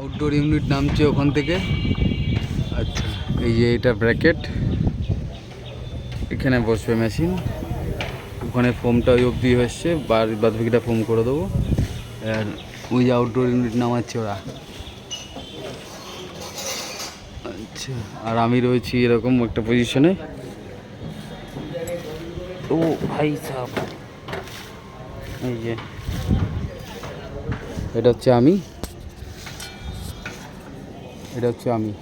Outdoor unit নামছে ওখান থেকে। আচ্ছা। এই যে এটা ব্র্যাকেট এখানে বসবে মেশিন ওখানে ফোমটা ওই অবধি এসছে বাদ বাদ বাকিটা ফোম করে দেবো। আর ওই যে আউটডোর ইউনিট নামাচ্ছে ওরা। আচ্ছা আর আমি রয়েছি এরকম একটা পজিশনে ও ভাই সাহ এই যে। এটা হচ্ছে আমি। এটা হচ্ছে আমি।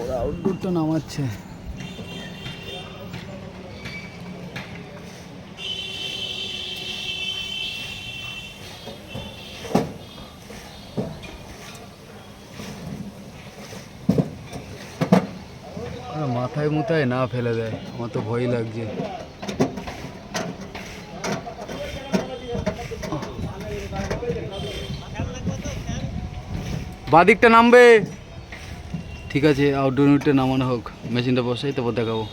ওরা আউটডোরটা নামাচ্ছে। মাথায় মুথায় না ফেলে দেয়, আমার তো ভয় লাগছে। বাদিকটা নামবে। ঠিক আছে আউটডোর ইউনিটটা নামানো হোক। মেশিনটা বসাই, তারপর দেখাবো।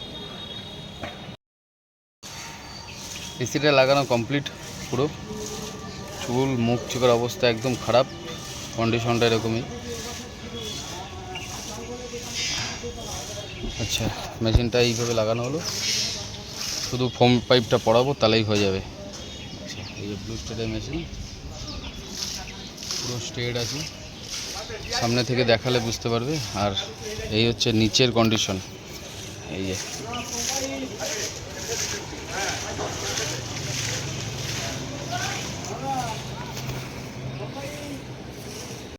এসিটা লাগানো কমপ্লিট পুরো। চুল, মুখ, চোখের অবস্থা একদম খারাপ। কন্ডিশনটা এরকমই। আচ্ছা মেশিনটা এইভাবে লাগানো হলো। শুধু ফোম পাইপটা পড়াবো, তাহলেই হয়ে যাবে। আচ্ছা এই যে ব্লু স্টেডের মেশিন পুরো স্টেড আছে। সামনে থেকে দেখালে বুঝতে পারবে। আর এই হচ্ছে নিচের কন্ডিশন এই যে।